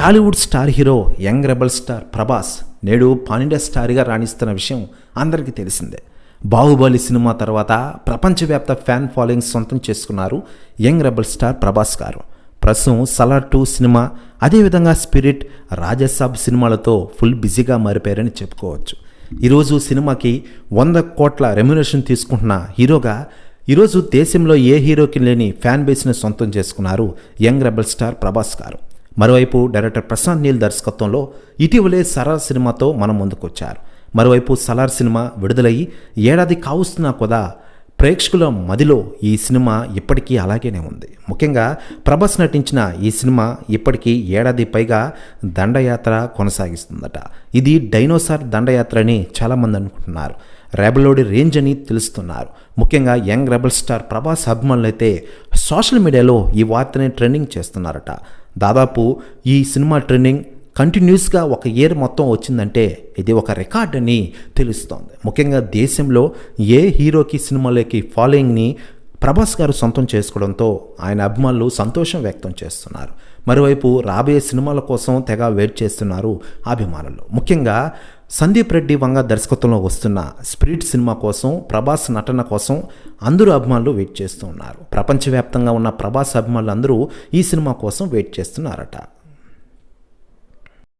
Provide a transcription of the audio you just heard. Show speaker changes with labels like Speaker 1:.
Speaker 1: Tollywood star hero young rebel star Prabhas నేడు pan India స్టార్గా రాణిస్తున్న విషయం అందరికీ తెలిసిందే. బాహుబలి సినిమా తర్వాత ప్రపంచవ్యాప్త ఫ్యాన్ ఫాలోయింగ్ సొంతం చేసుకున్నారు యంగ్ రెబల్ స్టార్ ప్రభాస్ గారు. ప్రస్తుతం సలార్ టూ సినిమా అదేవిధంగా స్పిరిట్ రాజసాబ్ సినిమాలతో ఫుల్ బిజీగా మారిపోయారని చెప్పుకోవచ్చు. ఈరోజు సినిమాకి వంద కోట్ల రెమ్యునేషన్ తీసుకుంటున్న హీరోగా ఈరోజు దేశంలో ఏ హీరోకి లేని ఫ్యాన్ బేస్ని సొంతం చేసుకున్నారు యంగ్ రెబల్ స్టార్ ప్రభాస్ గారు. మరోవైపు డైరెక్టర్ ప్రశాంత్ నీల్ దర్శకత్వంలో ఇటీవలే సరార్ సినిమాతో మనం ముందుకొచ్చారు. మరోవైపు సలార్ సినిమా విడుదలయ్యి ఏడాది కావస్తున్నా కూడా ప్రేక్షకుల మదిలో ఈ సినిమా ఇప్పటికీ అలాగేనే ఉంది. ముఖ్యంగా ప్రభాస్ నటించిన ఈ సినిమా ఇప్పటికీ ఏడాది పైగా దండయాత్ర కొనసాగిస్తుందట. ఇది డైనోసార్ దండయాత్ర అని చాలామంది అనుకుంటున్నారు. రెబలోడి రేంజ్ అని తెలుస్తున్నారు. ముఖ్యంగా యంగ్ రెబల్ స్టార్ ప్రభాస్ అభిమానులు అయితే సోషల్ మీడియాలో ఈ వార్తని ట్రెండింగ్ చేస్తున్నారట. దాదాపు ఈ సినిమా ట్రెండింగ్ కంటిన్యూస్గా ఒక ఇయర్ మొత్తం వచ్చిందంటే ఇది ఒక రికార్డ్ అని తెలుస్తోంది. ముఖ్యంగా దేశంలో ఏ హీరోకి సినిమాలోకి ఫాలోయింగ్ని ప్రభాస్ గారు సొంతం చేసుకోవడంతో ఆయన అభిమానులు సంతోషం వ్యక్తం చేస్తున్నారు. మరోవైపు రాబోయే సినిమాల కోసం తెగ వెయిట్ చేస్తున్నారు అభిమానులు. ముఖ్యంగా సందీప్ రెడ్డి వంగ దర్శకత్వంలో వస్తున్న స్పిరిట్ సినిమా కోసం ప్రభాస్ నటన కోసం అందరూ అభిమానులు వెయిట్ చేస్తూ ఉన్నారు. ప్రపంచవ్యాప్తంగా ఉన్న ప్రభాస్ అభిమానులు అందరూ ఈ సినిమా కోసం వెయిట్ చేస్తున్నారట.